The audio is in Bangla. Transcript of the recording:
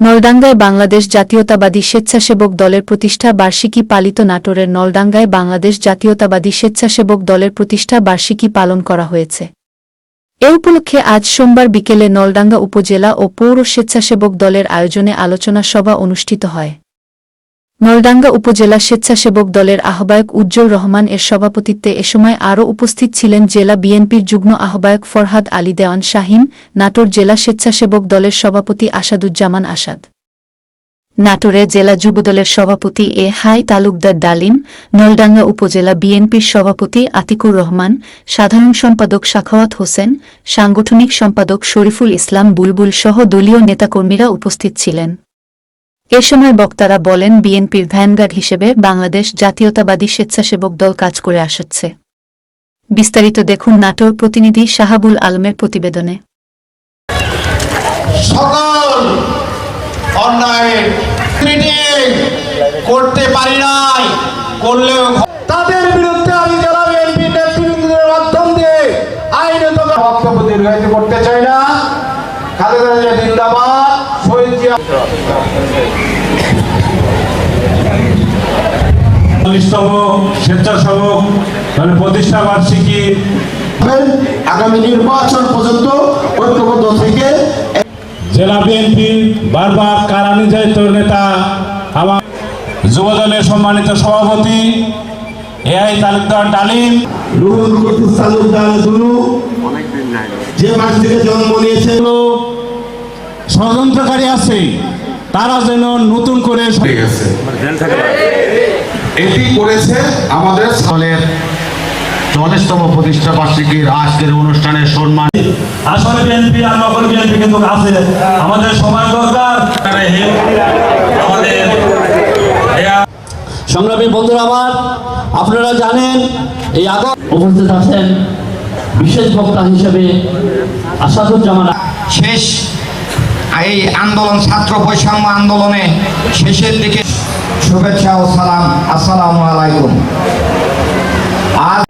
নলডাঙ্গায় বাংলাদেশ জাতীয়তাবাদী স্বেচ্ছাসেবক দলের প্রতিষ্ঠা বার্ষিকী পালিত নাটোরের নলডাঙ্গায় বাংলাদেশ জাতীয়তাবাদী স্বেচ্ছাসেবক দলের প্রতিষ্ঠা বার্ষিকী পালন করা হয়েছে। এ উপলক্ষে আজ সোমবার বিকেলে নলডাঙ্গা উপজেলা ও পৌর স্বেচ্ছাসেবক দলের আয়োজনে আলোচনা সভা অনুষ্ঠিত হয়। নলডাঙ্গা উপজেলা স্বেচ্ছাসেবক দলের আহ্বায়ক উজ্জ্বল রহমান এর সভাপতিত্বে এ সময় আরও উপস্থিত ছিলেন জেলা বিএনপির যুগ্ম আহ্বায়ক ফরহাদ আলী দেওয়ান শাহিন, নাটোর জেলা স্বেচ্ছাসেবক দলের সভাপতি আসাদুজ্জামান আসাদ। নাটোরে জেলা যুবদলের সভাপতি এ হাই তালুকদার ডালিম, নলডাঙ্গা উপজেলা বিএনপির সভাপতি আতিকুর রহমান, সাধারণ সম্পাদক সাখাওয়াত হোসেন, সাংগঠনিক সম্পাদক শরীফুল ইসলাম বুলবুল সহ দলীয় নেতাকর্মীরা উপস্থিত ছিলেন। এ সময় বক্তারা বলেন বিএনপির ভ্যানগার্ড হিসেবে বাংলাদেশ জাতীয়তাবাদী স্বেচ্ছাসেবক দল কাজ করে আসছে। বিস্তারিত দেখুন নাটোর প্রতিনিধি শাহাবুল আলমের প্রতিবেদনে। সকল করতে পারি নাই করলেও তাদের বিরুদ্ধে আমি জেলা বিএনপি নেতৃবৃন্দের মাধ্যম দিয়ে আইনত বক্তব্য দীর্ঘায়িত করতে চাই না। খালেদা জিয়া জিন্দাবাদ। স্বেচ্ছাসেবক মানে প্রতিষ্ঠা বার্ষিকী। আগামী নির্বাচন পর্যন্ত ঐক্যবদ্ধ থেকে জেলা বিএনপি বারবার কারা নির্যাতিত নেতা আমার সম্মানিত সভাপতি এআই তালুকদার ডালিম। রুহুল কুদ্দুস তালুকদার দুলু যে মাস থেকে জন্ম নিয়েছে। ষড়যন্ত্রকারী আছে তারা যেন নতুন করে এটি করেছে আমাদের দলের চল্লিশতম প্রতিষ্ঠা বার্ষিকীর আজকের অনুষ্ঠানের সম্মান। আসলে বিএনপি আর নকল বিএনপি কিন্তু আছে। আমাদের সমাজ দরকার। আমাদের সংগ্রামী বন্ধুরা আমার আপনারা জানেন এই আগত উপস্থিত আছেন বিশেষ বক্তা হিসেবে আসাদুজ্জামান শেষ এই আন্দোলন ছাত্র বৈষম্য আন্দোলনে শেষের দিকে শুভেচ্ছা ও সালাম। আসসালামু আলাইকুম। আজ